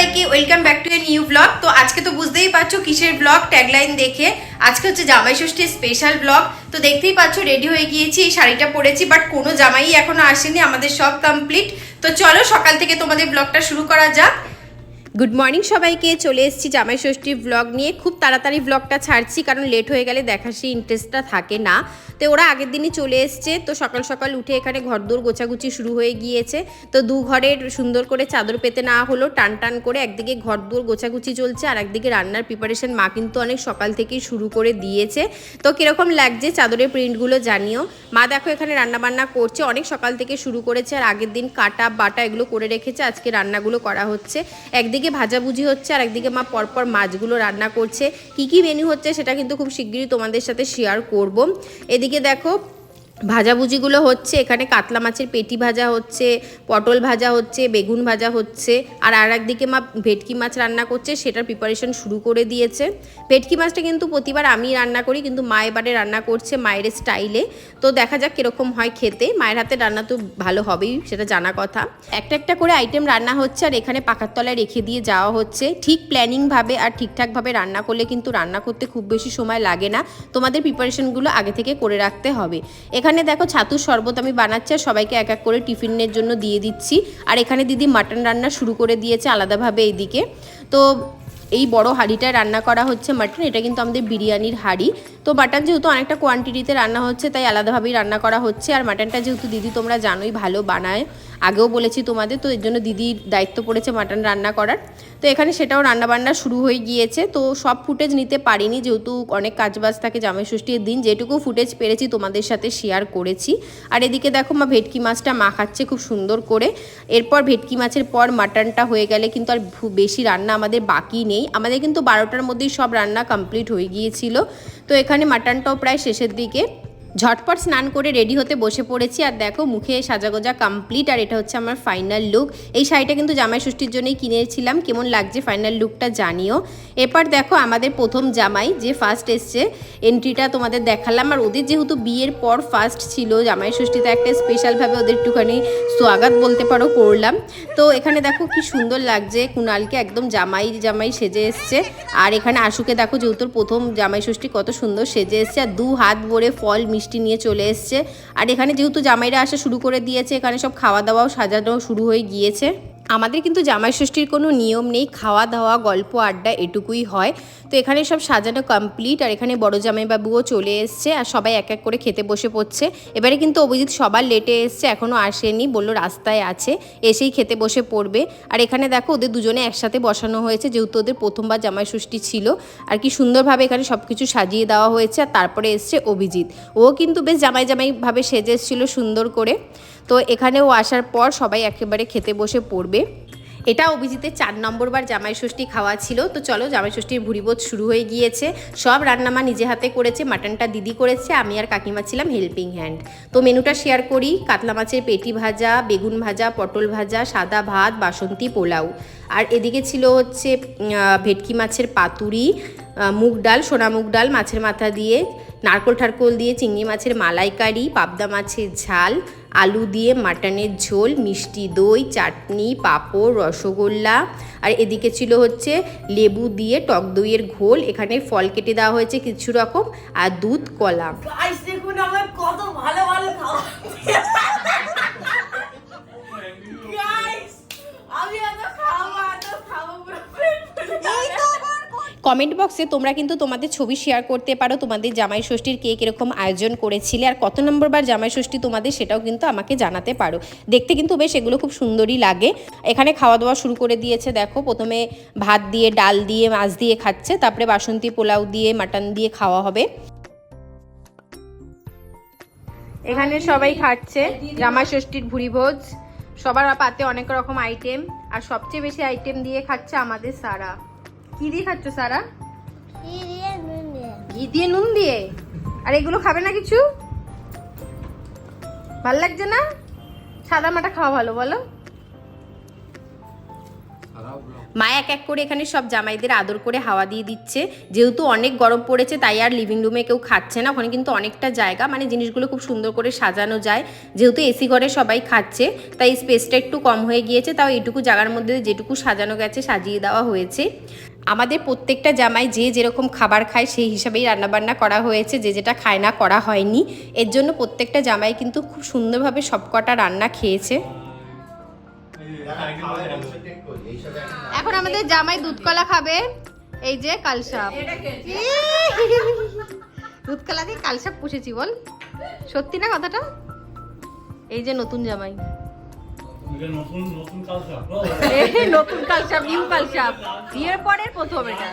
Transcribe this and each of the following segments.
সবাইকে welcome back to a new blog. তো আজকে তো বুঝতেই পারছ কিসের ব্লগ ট্যাগলাইন দেখে। আজকে হচ্ছে জামাই ষষ্ঠীর স্পেশাল ব্লগ। তো দেখতেই পাচ্ছ রেডি হয়ে গিয়েছি, এই শাড়িটা পরেছি বাট কোনো জামাই এখনও আসেনি, আমাদের সব কমপ্লিট তো চলো সকাল থেকে তোমাদের ব্লগটা শুরু করা যাক। গুড মর্নিং সবাইকে, চলে এসেছি জামাই ষষ্ঠীর ব্লগ নিয়ে। খুব তাড়াতাড়ি ব্লগটা ছাড়ছি, কারণ লেট হয়ে গেলে দেখার সেই ইন্টারেস্টটা থাকে না। তো ওরা আগের দিনই চলে এসছে। তো সকাল সকাল উঠে এখানে ঘরদোর গোছাগুছি শুরু হয়ে গিয়েছে। তো দু ঘরের সুন্দর করে চাদর পেতে না হলো টান টান করে একদিকে ঘরদোর গোছাগুছি চলছে আর একদিকে রান্নার প্রিপারেশন মা কিন্তু অনেক সকাল থেকেই শুরু করে দিয়েছে। তো কীরকম লাগছে চাদরের প্রিন্টগুলো জানিও। মা দেখো এখানে রান্নাবান্না করছে, অনেক সকাল থেকে শুরু করেছে আর আগের দিন কাটা, বাটা এগুলো করে রেখেছে, আজকে রান্নাগুলো করা হচ্ছে। একদিকে ভাজাভুজি হচ্ছে আর একদিকে মা পরপর মাছগুলো রান্না করছে। কি কি মেনু হচ্ছে সেটা কিন্তু খুব শিগগিরই তোমাদের সাথে শেয়ার করব। এদিকে দেখো ভাজাভুজিগুলো হচ্ছে, এখানে কাতলা মাছের পেটি ভাজা হচ্ছে, পটল ভাজা হচ্ছে, বেগুন ভাজা হচ্ছে, আর আর একদিকে মা ভেটকি মাছ রান্না করছে, সেটার প্রিপারেশন শুরু করে দিয়েছে। ভেটকি মাছটা কিন্তু প্রতিবার আমি রান্না করি, কিন্তু মা এবারে রান্না করছে মায়ের স্টাইলে তো দেখা যাক কীরকম হয় খেতে। মায়ের হাতে রান্না তো ভালো হবেই, সেটা জানা কথা। একটা একটা করে আইটেম রান্না হচ্ছে, আর এখানে পাখার তলায় রেখে দিয়ে যাওয়া হচ্ছে। ঠিক প্ল্যানিংভাবে আর ঠিকঠাকভাবে রান্না করলে কিন্তু রান্না করতে খুব বেশি সময় লাগে না। তোমাদের প্রিপারেশনগুলো আগে থেকে করে রাখতে হবে। এখানে দেখো ছাতুর শরবত আমি বানাচ্ছি আর সবাইকে এক এক করে টিফিনের জন্য দিয়ে দিচ্ছি। আর এখানে দিদি মাটন রান্না শুরু করে দিয়েছে আলাদাভাবে এইদিকে। তো এই বড় হাঁড়িটায় রান্না করা হচ্ছে মাটন, এটা কিন্তু আমাদের বিরিয়ানির হাঁড়ি। তো মাটন যেহেতু অনেকটা কোয়ান্টিটিতে রান্না হচ্ছে, তাই আলাদাভাবেই রান্না করা হচ্ছে। আর মাটনটা যেহেতু দিদি তোমরা জানোই, ভালো বানায়। আগেও বলেছি তোমাদের, তো এর জন্য দিদির দায়িত্ব পড়েছে মাটন রান্না করার। তো এখানে সেটাও রান্না বান্না শুরু হয়ে গিয়েছে। তো সব ফুটেজ নিতে পারিনি, যেহেতু অনেক কাজবাজ থাকে জামাই ষষ্ঠীর দিন, যেটুকু ফুটেজ পেরেছি তোমাদের সাথে শেয়ার করেছি। আর এদিকে দেখো মা ভেটকি মাছটা মাখাচ্ছে খুব সুন্দর করে। এরপর ভেটকি মাছের পর মাটনটা হয়ে গেলে কিন্তু আর বেশি রান্না আমাদের বাকি নেই। আমাদের কিন্তু বারোটার মধ্যেই সব রান্না কমপ্লিট হয়ে গিয়েছিল। তো এখানে মাটনটাও প্রায় শেষের দিকে। ঝটপট স্নান করে রেডি হতে বসে পড়েছি আর দেখো মুখে সাজাগোজা কমপ্লিট আর এটা হচ্ছে আমার ফাইনাল লুক এই শাড়িটা কিন্তু জামাই ষষ্ঠীর জন্যই কিনেছিলাম। কেমন লাগছে ফাইনাল লুকটা জানিও। এরপর দেখো আমাদের প্রথম জামাই যে ফার্স্ট এসছে এন্ট্রিটা তোমাদের দেখালাম। আর ওদের যেহেতু বিয়ের পর ফার্স্ট ছিল, জামাই ষষ্ঠীতে একটা স্পেশালভাবে ওদের একটুখানি স্বাগত বলতে পারো করলাম। তো এখানে দেখো কি সুন্দর লাগছে, কুণালকে একদম জামাই জামাই সেজে এসছে। আর এখানে আশুকে দেখো যেহেতু প্রথম জামাই ষষ্ঠী কত সুন্দর সেজে এসছে। আর দু হাত ভরে ফল মিষ্টি নিয়ে চলে এসছে। আর এখানে যেহেতু জামাইরা আসা শুরু করে দিয়েছে, এখানে সব খাওয়া দাওয়াও সাজানো শুরু হয়ে গিয়েছে। আমাদের কিন্তু জামাই ষষ্ঠীর কোনো নিয়ম নেই, খাওয়া দাওয়া, গল্প, আড্ডা এটুকুই হয়। তো এখানে সব সাজানো কমপ্লিট আর এখানে বড় জামাইবাবুও চলে এসছে আর সবাই এক এক করে খেতে বসে পড়ছে। এবারে কিন্তু অভিজিৎ সবার লেটে এসছে এখনও আসেনি, বলল রাস্তায় আছে, এসেই খেতে বসে পড়বে। আর এখানে দেখো ওদের দুজনে একসাথে বসানো হয়েছে, যেহেতু ওদের প্রথমবার জামাই ষষ্ঠী ছিল। আর কি সুন্দরভাবে এখানে সব কিছু সাজিয়ে দেওয়া হয়েছে আর তারপরে এসছে অভিজিৎ। ও কিন্তু বেশ জামাই জামাইভাবে সেজে এসেছিল সুন্দর করে। তো এখানেও আসার পর সবাই একেবারে খেতে বসে পড়বে। এটা অভিজিতের চার নম্বর বার জামাই ষষ্ঠী খাওয়া ছিল। তো চলো জামাই ষষ্ঠীর ভুরিবোধ শুরু হয়ে গিয়েছে। সব রান্নামা নিজে হাতে করেছে, মাটনটা দিদি করেছে, আমি আর কাকিমা ছিলাম হেল্পিং হ্যান্ড তো মেনুটা শেয়ার করি, কাতলা মাছের পেটি ভাজা, বেগুন ভাজা, পটল ভাজা, সাদা ভাত, বাসন্তী পোলাও। আর এদিকে ছিল হচ্ছে ভেটকি মাছের পাতুরি মুগ ডাল, সোনা মুগ ডাল মাছের মাথা দিয়ে, নারকোল ঠারকোল দিয়ে, চিংড়ি মাছের মালাইকারি, পাবদা মাছের ঝাল আলু দিয়ে মাটনের ঝোল, মিষ্টি দই, চাটনি, পাঁপড়, রসগোল্লা। আর এদিকে ছিল হচ্ছে লেবু দিয়ে টক দইয়ের ঘোল। এখানে ফল কেটে দেওয়া হয়েছে কিছু রকম। আর দুধ, কলা। দেখুন, আমার কত ভালো ভালো খাওয়া কমেন্ট বক্সে তোমরা কিন্তু তোমাদের ছবি শেয়ার করতে পারো, তোমাদের জামাই ষষ্ঠীর কে কীরকম আয়োজন করেছিলে আর কত নম্বর বার জামাই ষষ্ঠী তোমাদের সেটাও কিন্তু আমাকে জানাতে পারো। দেখতে কিন্তু বেশ এগুলো খুব সুন্দরই লাগে। এখানে খাওয়া দাওয়া শুরু করে দিয়েছে, দেখো, প্রথমে ভাত দিয়ে, ডাল দিয়ে, মাছ দিয়ে খাচ্ছে, তারপরে বাসন্তী পোলাও দিয়ে, মাটন দিয়ে খাওয়া হবে। এখানে সবাই খাচ্ছে জামাই ষষ্ঠীর ভুরি ভোজ সবার পাতে অনেক রকম আইটেম আর সবচেয়ে বেশি আইটেম দিয়ে খাচ্ছে আমাদের সারা। কি দিয়ে খাচ্ছ সারা? ঘি দিয়ে নুন দিয়ে? আর এগুলো খাবে না কিছু? ভালো লাগছে না? সাদা মাটা খাওয়া ভালো বলো। মা এক এক করে এখানে সব জামাইদের আদর করে হাওয়া দিয়ে দিচ্ছে। যেহেতু অনেক গরম পড়েছে তাই আর লিভিং রুমে কেউ খাচ্ছে না। ওখানে কিন্তু অনেকটা জায়গা মানে জিনিসগুলো খুব সুন্দর করে সাজানো যায়। যেহেতু এসি ঘরে সবাই খাচ্ছে তাই স্পেসটা একটু কম হয়ে গিয়েছে তাও এইটুকু জায়গার মধ্যে যেটুকু সাজানো গেছে সাজিয়ে দেওয়া হয়েছে। আমাদের প্রত্যেকটা জামাই যে যেরকম খাবার খায় সেই হিসাবেই রান্নাবান্না করা হয়েছে, যে যেটা খায় না করা হয়নি। এর জন্য প্রত্যেকটা জামাই কিন্তু খুব সুন্দরভাবে সবকটা রান্না খেয়েছে। এখন আমাদের জামাই দুধকলা খাবে। এই যে কালসাপ। দুধকলা দিয়ে কালসাপ পুষেছি বল। সত্যি না কথাটা? এই যে নতুন জামাই। নতুন নতুন কালসাপ নিউ কালসাপ বিয়ের পরের প্রথম এটা।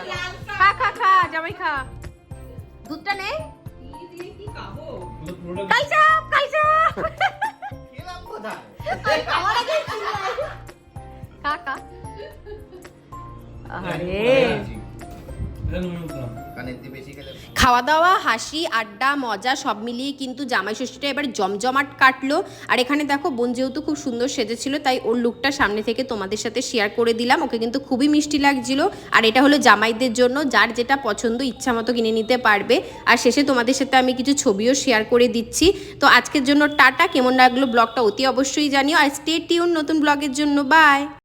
খা খা খা জামাই খা। দুধটা নে। কালসাপ কালসাপ খা খা। আরে খাওয়া দাওয়া হাসি, আড্ডা, মজা সব মিলিয়ে কিন্তু জামাই ষষ্ঠীটা এবার জমজমাট কাটলো। আর এখানে দেখো বোন যেহেতু খুব সুন্দর সেজেছিল, তাই ওর লুকটা সামনে থেকে তোমাদের সাথে শেয়ার করে দিলাম। ওকে কিন্তু খুবই মিষ্টি লাগছিল। আর এটা হলো জামাইদের জন্য, যার যেটা পছন্দ, ইচ্ছা মতো কিনে নিতে পারবে। আর শেষে তোমাদের সাথে আমি কিছু ছবিও শেয়ার করে দিচ্ছি। তো আজকের জন্য টাটা, কেমন লাগল ব্লগটা অতি অবশ্যই জানিও। আর স্টে টিউন নতুন ব্লগের জন্য বাই